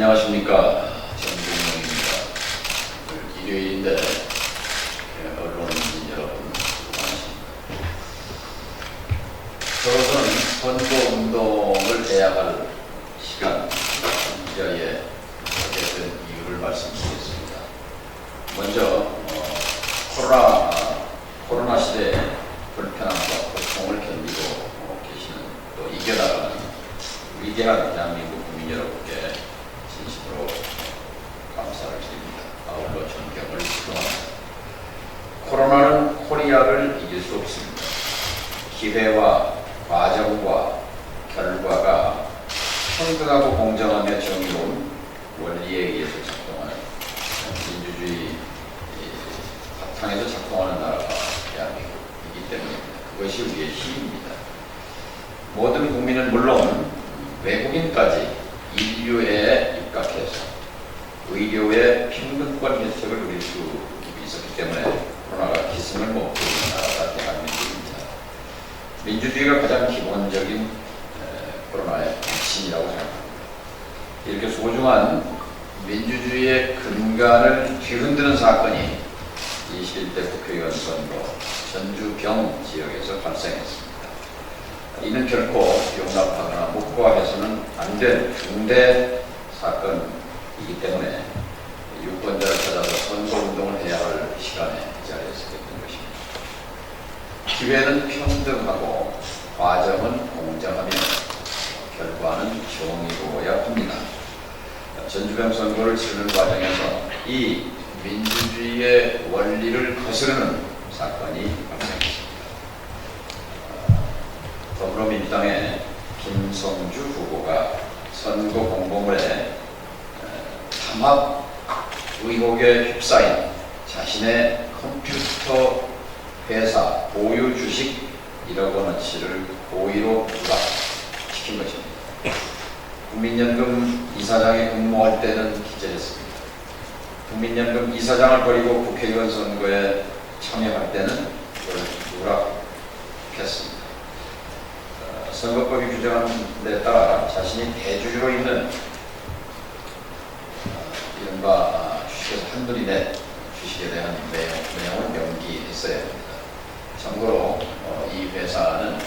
안녕하십니까 전준영입니다. 일요일인데 예, 언론인 여러분 수고 많으십니다. 저는 선거 운동을 해야 할 시간 이 자리에 하게 된 이유를 말씀드리겠습니다. 먼저 어, 코로나 아, 코로나 시대의 불편함과 고통을 견디고 어, 계시는 또 이겨나가는 위대한 대한민국 국민 여러분께 진심으로 감사를 드립니다. 아울러 존경을 표합니다. 코리아를 이길 수 없습니다. 기회와 과정과 결과가 평등하고 공정하며 정의로운 원리에 의해서 작동하는 민주주의 이 바탕에서 작동하는 나라가 대한민국이기 때문입니다. 그것이 우리의 힘입니다. 모든 국민은 물론 외국인까지 인류에 입각해서 의료의 평등권 혜택을 누릴 수 있었기 때문에 코로나가 기승을 있는 나라가 대한민국입니다. 민주주의가 가장 기본적인 에, 코로나의 핵심이라고 생각합니다. 이렇게 소중한 민주주의의 근간을 뒤흔드는 사건이 21대 국회의원 선거 전주병 지역에서 발생했습니다. 이는 결코 용납하거나 묵과해서는 안될 중대 사건이기 때문에 유권자를 찾아서 선거운동을 해야 할 시간에 이 자리에 서게 된 것입니다. 기회는 평등하고 과정은 공정하며 결과는 정의로워야 합니다. 전주병 선거를 치르는 과정에서 이 민주주의의 원리를 거스르는 사건이 발생했습니다. 더불어민주당의 김성주 후보가 선거 공보물에 에, 담합 의혹에 휩싸인 자신의 컴퓨터 회사 보유 주식 1억 원어치를 고의로 누락시킨 것입니다. 국민연금 이사장에 근무할 때는 기재했습니다. 국민연금 이사장을 버리고 국회의원 선거에 참여할 때는 그걸 누락했습니다. 어, 선거법이 규정하는 데 따라 자신이 대주주로 있는 어, 이른바 아, 주식에서 한분이 낸 주식에 대한 내용, 명기했어야 합니다. 참고로 어, 이 회사는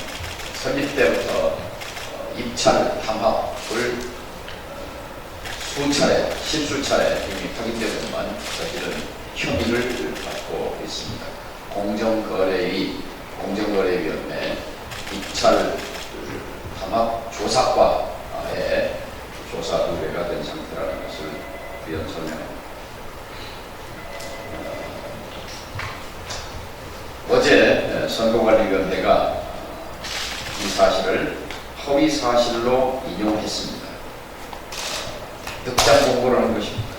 설립 때부터 어, 입찰 탐합을 어, 수차례, 십수차례 이미 확인되었지만 사실은 혐의를 받고 있습니다. 공정거래위, 공정거래위원회 입찰 담합 조사과에 조사 의뢰가 된 상태라는 것을 위원 설명합니다. 어, 어제 선거관리위원회가 이 사실을 허위 사실로 인용했습니다. 늑장 공고를 한 것입니다.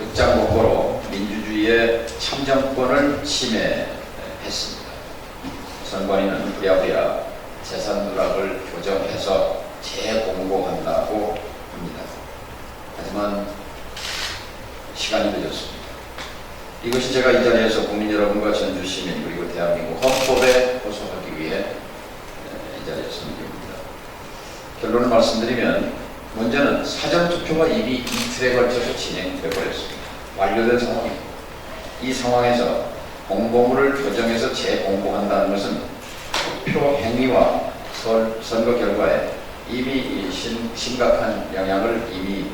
늑장 공고로 민주주의의 참정권을 침해했습니다. 선관위는 부랴부랴 재산 누락을 교정해서 재공고한다고 합니다. 하지만 시간이 늦었습니다. 이것이 제가 이 자리에서 국민 여러분과 전주 시민 그리고 대한민국 헌법에 호소하기 위해 이 자리에 선 겁니다. 결론을 말씀드리면 문제는 사전 투표가 이미 이틀에 걸쳐서 진행되어 버렸습니다. 완료된 상황입니다. 이 상황에서 공보물을 교정해서 재공고한다는 것은 투표 행위와 선- 선거 결과에 이미 이 심, 심각한 영향을 이미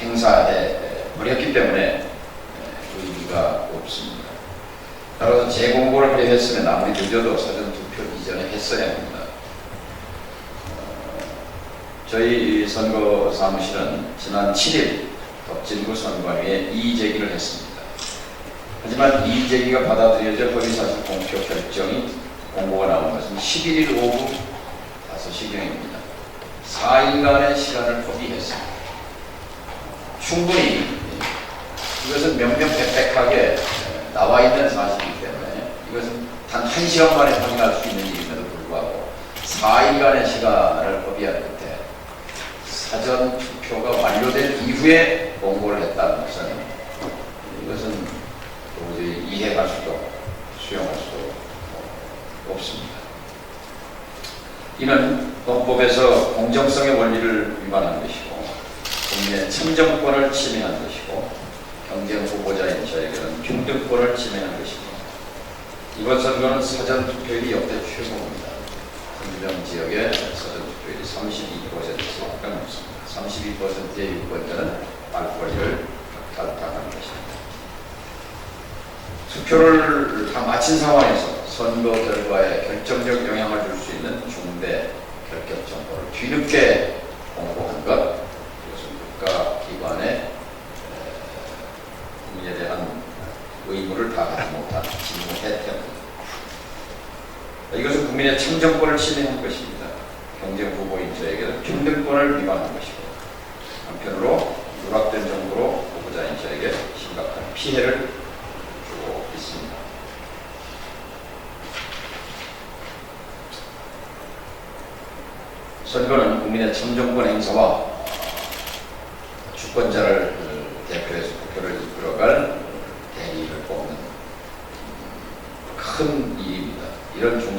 행사해 버렸기 때문에 의미가 없습니다. 따라서 재공고를 했으면 아무리 늦어도 사전 투표 이전에 했어야 합니다. 어, 저희 선거 사무실은 지난 7일 덕진구 선관위에 이의 제기를 했습니다. 하지만 이의 제기가 받아들여져 허위사실 공표 결정이 공고가 나온 것은 11일 오후 5시경입니다. 4일간의 시간을 허비했습니다. 충분히 이것은 명명백백하게 나와 있는 사실이기 때문에 이것은 단 한 시간 만에 확인할 수 있는 일임에도 불구하고 4일간의 시간을 허비한 끝에 사전 투표가 완료된 이후에 공고를 했다는 것은 이것은 도저히 이해할 수도 수용할 수도 없습니다. 이는 헌법에서 공정성의 원리를 위반한 것이고 참정권을 침해한 것이고 경쟁 후보자인 저에게는 평등권을 침해한 것이고 이번 선거는 사전 투표율이 역대 최고입니다. 선주령 지역의 사전 투표율이 32%에서 넘습니다. 32%의 유권자는 말거리를 탈당한 것입니다. 투표를 다 마친 상황에서 선거 결과에 결정적 영향을 줄 수 있는 중대 결격 정보를 뒤늦게 공고한 것, 이것은 국가기관의 에, 국민에 대한 의무를 다하지 못한 직무해 태입니다 이것은 국민의 참정권을 침해한 것입니다. 경쟁 후보인 저에게는 평등권을 위반한 것이고 한편으로 누락된 정보로 후보자인 저에게 심각한 피해를 주고 있습니다. 선거는 국민의 참정권 행사와 주권자를 어, 대표해서 국회를 이끌어갈 대리를 뽑는 큰 일입니다.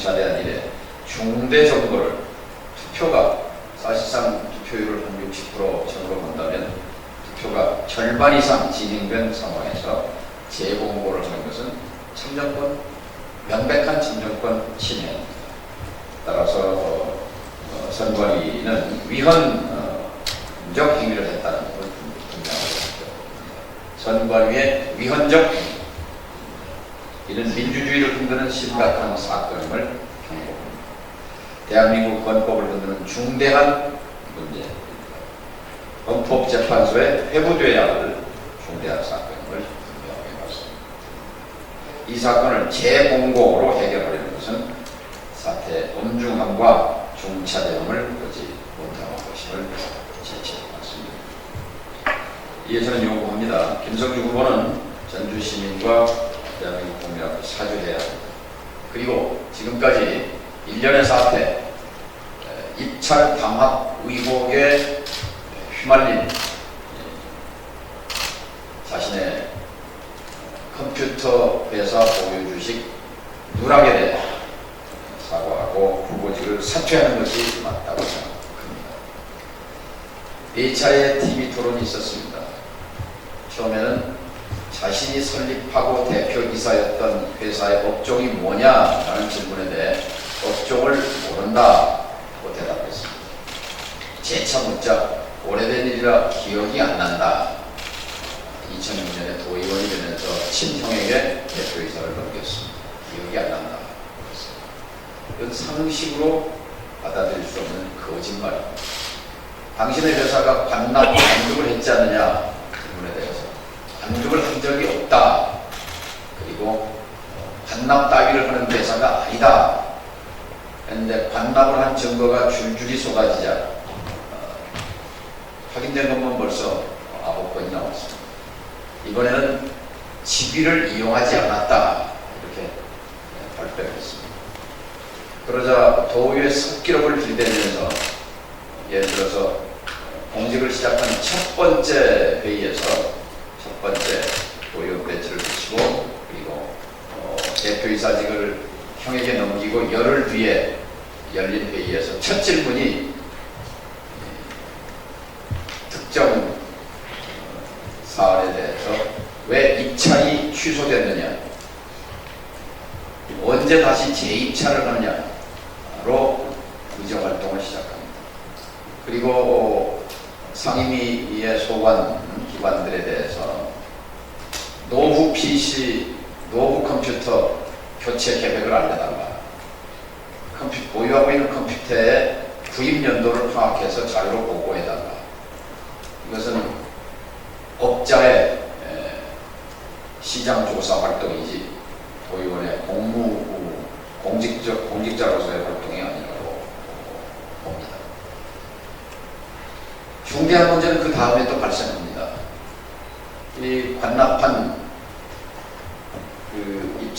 이런 중차대한 일에 중대 선거를 투표가 사실상 투표율을 한 60% 점검한다면 투표가 절반 이상 진행된 상황에서 재공고를 하는 것은 참정권, 명백한 참정권 침해입니다. 따라서 어, 어, 선관위는 위헌적 행위를 했다는 것을 분명하게 했죠. 선관위의 위헌적. 이는 민주주의를 흔드는 심각한 사건임을 경고합니다. 대한민국 헌법을 흔드는 중대한 문제입니다. 헌법재판소에 회부돼야 할 중대한 사건임을 말씀드립니다. 이 사건을 재공고로 해결하려는 것은 사태 엄중함과 중차대함을 보지 못하는 것임을 제시해봤습니다. 이에 저는 요구합니다. 김성주 후보는 전주 시민과 대한민국 앞에 사죄해야 합니다. 그리고 지금까지 일련의 사태, 에, 입찰 담합 의혹에 휘말린 에, 자신의 컴퓨터 회사 보유 주식 누락에 대해 사과하고 후보직을 사퇴하는 것이 맞다고 생각합니다. 네 차례 TV 토론이 있었습니다. 처음에는 자신이 설립하고 대표이사였던 회사의 업종이 뭐냐라는 질문에 대해 업종을 모른다 고 대답했습니다. 재차 묻자 오래된 일이라 기억이 안 난다. 2006년에 도의원이 되면서 친형에게 대표이사를 넘겼습니다. 기억이 안 난다. 이건 상식으로 받아들일 수 없는 거짓말입니다. 당신의 회사가 반납 반죽을 했지 않느냐 반죽을 한 적이 없다. 그리고 어, 반납 따위를 하는 회사가 아니다. 그런데 반납을 한 증거가 줄줄이 쏟아지자 어, 확인된 것만 벌써 아홉 번이 나왔습니다. 이번에는 직위를 이용하지 않았다. 이렇게 네, 발표를 했습니다. 그러자 도의회 습기록을 들이대면서 예를 들어서 공직을 시작한 첫 번째 회의에서 첫 번째 도의원 배치를 붙이고 그리고 어, 대표이사직을 형에게 넘기고 열흘 뒤에 열린 회의에서 첫 질문이 특정 어, 사안에 대해서 왜 입찰이 취소됐느냐 언제 다시 재입찰을 하느냐로 의정 활동을 시작합니다. 그리고 상임위의 소관 기관들에 대해서 노후 PC, 노후 컴퓨터 교체 계획을 알려달라. 컴퓨, 보유하고 있는 컴퓨터의 구입 연도를 파악해서 자료로 보고해달라. 이것은 업자의 에, 시장 조사 활동이지 도의원의 공무 공직적 공직자로서의 활동이 아니라고 봅니다. 중대한 문제는 그 다음에 또 발생합니다. 이 관납한 그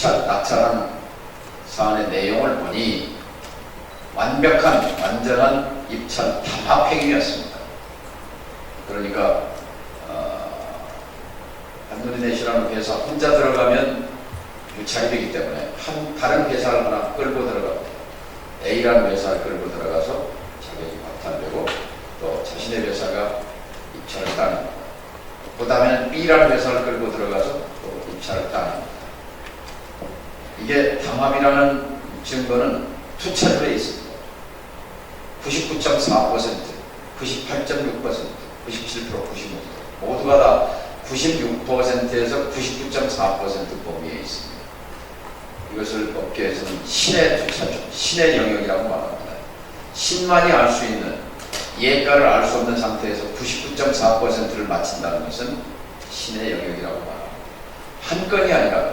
입찰 낙찰한 사안의 내용을 보니 완벽한 완전한 입찰 담합 행위였습니다. 그러니까 어, 한누리넷이라는 회사 혼자 들어가면 유찰이 되기 때문에 한 다른 회사를 하나 끌고 들어갑니다. A라는 회사를 끌고 들어가서 자격이 박탈되고 또 자신의 회사가 입찰을 딴 B라는 회사를 끌고 들어가서 또 입찰을 따냅니다. 이게 담합이라는 증거는 투철에 있습니다. 99.4%, 98.6%, 97%, 95% 모두가 다 96%에서 99.4% 범위에 있습니다. 이것을 업계에서는 신의 투자죠. 신의 영역이라고 말합니다. 신만이 알 수 있는 예가를 알 수 없는 상태에서 99.4%를 마친다는 것은 신의 영역이라고 말합니다. 한 건이 아니라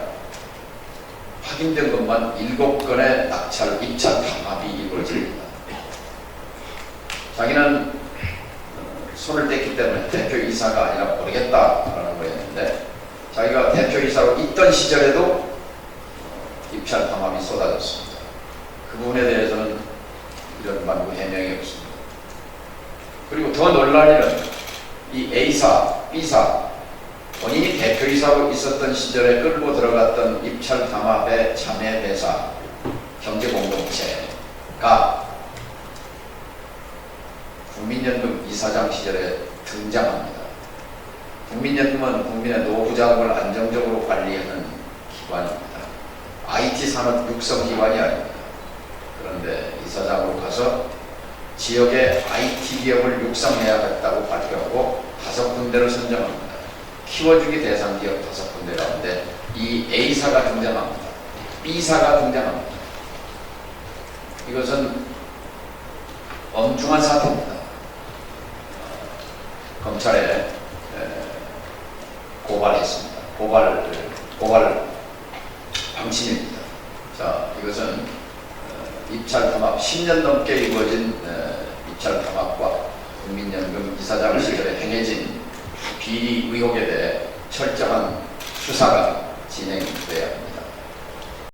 확인된 것만 7건의 낙찰, 입찰 담합이 이루어집니다. 자기는 어, 손을 뗐기 때문에 대표이사가 아니라 모르겠다라는 거였는데 자기가 대표이사로 있던 시절에도 어, 입찰 담합이 쏟아졌습니다. 그 부분에 대해서는 이런 만구 해명이 없습니다. 그리고 더 놀랄 일은 이 A사, B사 본인이 대표이사로 있었던 시절에 끌고 들어갔던 입찰 담합의 자매 회사 경제공동체가 국민연금 이사장 시절에 등장합니다. 국민연금은 국민의 노후 자금을 안정적으로 관리하는 기관입니다. IT 산업 육성 기관이 아닙니다. 그런데 이사장으로 가서 지역의 IT 기업을 육성해야겠다고 발표하고 다섯 군데를 선정합니다. 키워주기 대상 기업 다섯 군데 가운데 이 A사가 등장합니다. B사가 등장합니다. 이것은 엄중한 사태입니다. 검찰에 에, 고발했습니다. 고발 고발 방침입니다. 자, 이것은 어, 입찰 담합 10년 넘게 이루어진 에, 입찰 담합과 국민연금 이사장 시절에 행해진 비리 의혹에 대해 철저한 수사가 진행돼야 합니다.